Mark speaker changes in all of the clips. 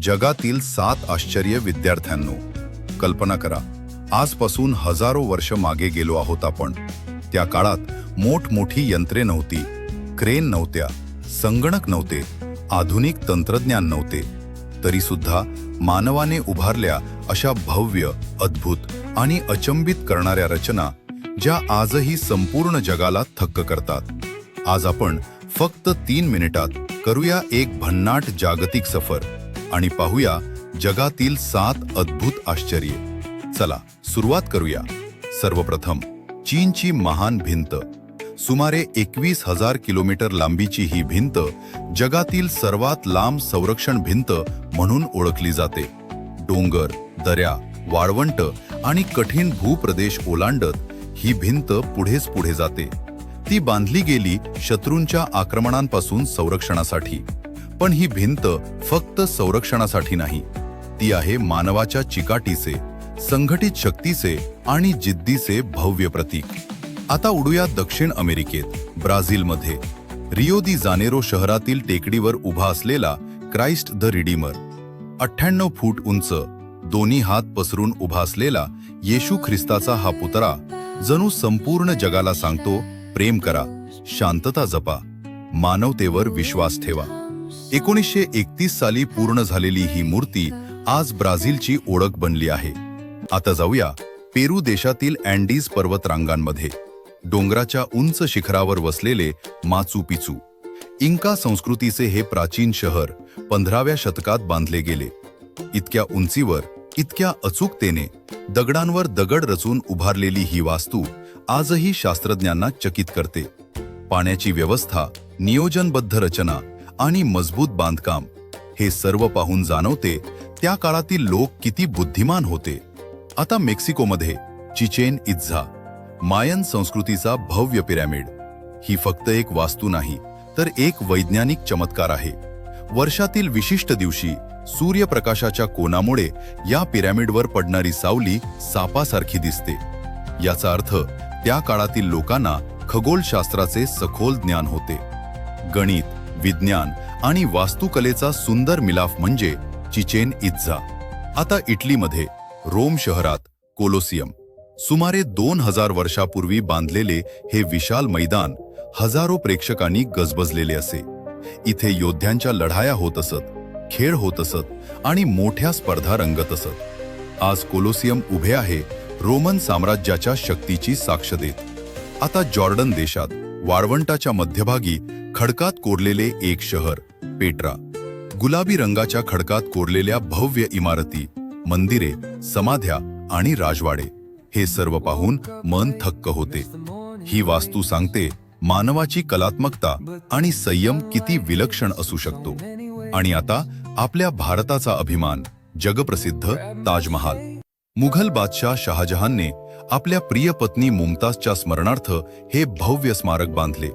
Speaker 1: जगातील सात आश्चर्य विद्यार्थ्यांनो कल्पना करा आजपासून हजारो वर्ष मागे गेलो आहोत आपण. त्या काळात मोठमोठी यंत्रे नव्हती क्रेन नव्हत्या संगणक नव्हते आधुनिक तंत्रज्ञान नव्हते. तरीसुद्धा मानवाने उभारल्या अशा भव्य अद्भुत आणि अचंबित करणाऱ्या रचना ज्या आजही संपूर्ण जगाला थक्क करतात. आज आपण फक्त तीन मिनिटात करूया एक भन्नाट जागतिक सफर. आणि पाहूया जगातील सात अद्भुत आश्चर्य. चला सुरुवात करूया. सर्वप्रथम चीनची महान भिंत. सुमारे एकवीस हजार किलोमीटर लांबीची ही भिंत जगातील सर्वात लांब संरक्षण भिंत म्हणून ओळखली जाते. डोंगर दऱ्या वाळवंट आणि कठीण भूप्रदेश ओलांडत ही भिंत पुढेच पुढे जाते. ती बांधली गेली शत्रूंच्या आक्रमणांपासून संरक्षणासाठी. पण ही भिंत फक्त संरक्षणासाठी नाही. ती आहे मानवाच्या चिकाटीचे संघटित शक्तीचे आणि जिद्दीचे भव्य प्रतीक. आता उडूया दक्षिण अमेरिकेत ब्राझीलमध्ये. रिओ दी जानेरो शहरातील टेकडीवर उभा असलेला क्राइस्ट द रिडीमर. अठ्ठ्याण्णव फूट उंच दोन्ही हात पसरून उभा असलेला येशू ख्रिस्ताचा हा पुतळा जणू संपूर्ण जगाला सांगतो प्रेम करा शांतता जपा मानवतेवर विश्वास ठेवा. एकोणीसशे एकतीस साली पूर्ण झालेली ही मूर्ती आज ब्राझीलची ओळख बनली आहे. आता जाऊया पेरू देशातील अँडीज पर्वतरांगांमध्ये. डोंगराच्या उंच शिखरावर वसलेले माचू पिचू. इंका संस्कृतीचे हे प्राचीन शहर पंधराव्या शतकात बांधले गेले. इतक्या उंचीवर इतक्या अचूकतेने दगडांवर दगड रचून उभारलेली ही वास्तू आजही शास्त्रज्ञांना चकित करते. पाण्याची व्यवस्था नियोजनबद्ध रचना आणि मजबूत बांधकाम हे सर्व पाहून जाणवते त्या काळातील लोक किती बुद्धिमान होते. आता मेक्सिकोमध्ये चिचेन इत्झा मायन संस्कृतीचा भव्य पिरॅमिड. ही फक्त एक वास्तू नाही तर एक वैज्ञानिक चमत्कार आहे. वर्षातील विशिष्ट दिवशी सूर्यप्रकाशाच्या कोनामुळे या पिरॅमिडवर पडणारी सावली सापासारखी दिसते. याचा अर्थ त्या काळातील लोकांना खगोलशास्त्राचे सखोल ज्ञान होते. गणित विज्ञान आणि वास्तुकलेचा सुंदर मिलाफ म्हणजे चिचेन इत्झा. आता इटलीमध्ये रोम शहरात कोलोसियम सुमारे दोन हजार वर्षापूर्वी बांधलेले हे विशाल मैदान हजारो प्रेक्षकांनी गजबजलेले असे. इथे योद्ध्यांच्या लढाया होत असत खेळ होत असत आणि मोठ्या स्पर्धा रंगत असत. आज कोलोसियम उभे आहे रोमन साम्राज्याच्या शक्तीची साक्ष देत. आता जॉर्डन देशात वाळवंटाच्या मध्यभागी खडकात कोरलेले एक शहर पेट्रा. गुलाबी रंगाच्या खडकात कोरलेल्या भव्य इमारती मंदिरे समाध्या आणि राजवाडे हे सर्व पाहून मन थक्क होते. ही वास्तू सांगते मानवाची कलात्मकता आणि संयम किती विलक्षण असू शकतो. आणि आता आपल्या भारताचा अभिमान जगप्रसिद्ध ताजमहाल. मुघल बादशाह शहाजहानने आपल्या प्रिय पत्नी मुमताजच्या स्मरणार्थ हे भव्य स्मारक बांधले.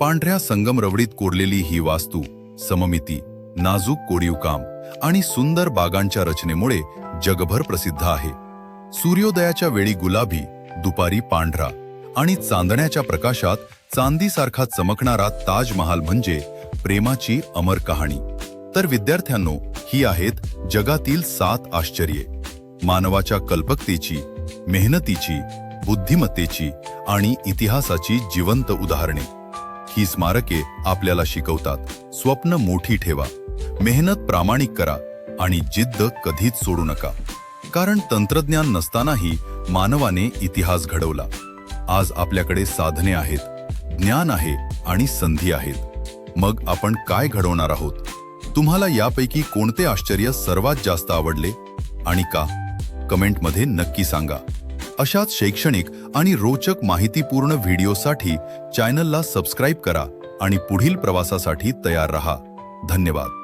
Speaker 1: पांढऱ्या संगमरवडीत कोरलेली ही वास्तू सममिती नाजूक कोरीवकाम आणि सुंदर बागांच्या रचनेमुळे जगभर प्रसिद्ध आहे. सूर्योदयाच्या वेळी गुलाबी दुपारी पांढरा आणि चांदण्याच्या प्रकाशात चांदीसारखा चमकणारा ताजमहाल म्हणजे प्रेमाची अमर कहाणी. तर विद्यार्थ्यांनो ही आहेत जगातील सात आश्चर्ये. मानवाच्या कल्पकतेची मेहनतीची बुद्धिमत्तेची आणि इतिहासाची जिवंत उदाहरणे. ही स्मारके आपल्याला शिकवतात. स्वप्न मोठी ठेवा. मेहनत प्रामाणिक करा आणि जिद्द कधीच सोडू नका. कारण तंत्रज्ञान नसतानाही मानवाने इतिहास घडवला. आज आपल्याकडे साधने आहेत ज्ञान आहे आणि संधी आहेत. मग आपण काय घडवणार आहोत? तुम्हाला यापैकी कोणते आश्चर्य सर्वात जास्त आवडले? आणि का? कमेंटमध्ये नक्की सांगा. अशाच शैक्षणिक आणि रोचक माहितीपूर्ण व्हिडिओसाठी चॅनलला सबस्क्राईब करा आणि पुढील प्रवासासाठी तयार रहा. धन्यवाद.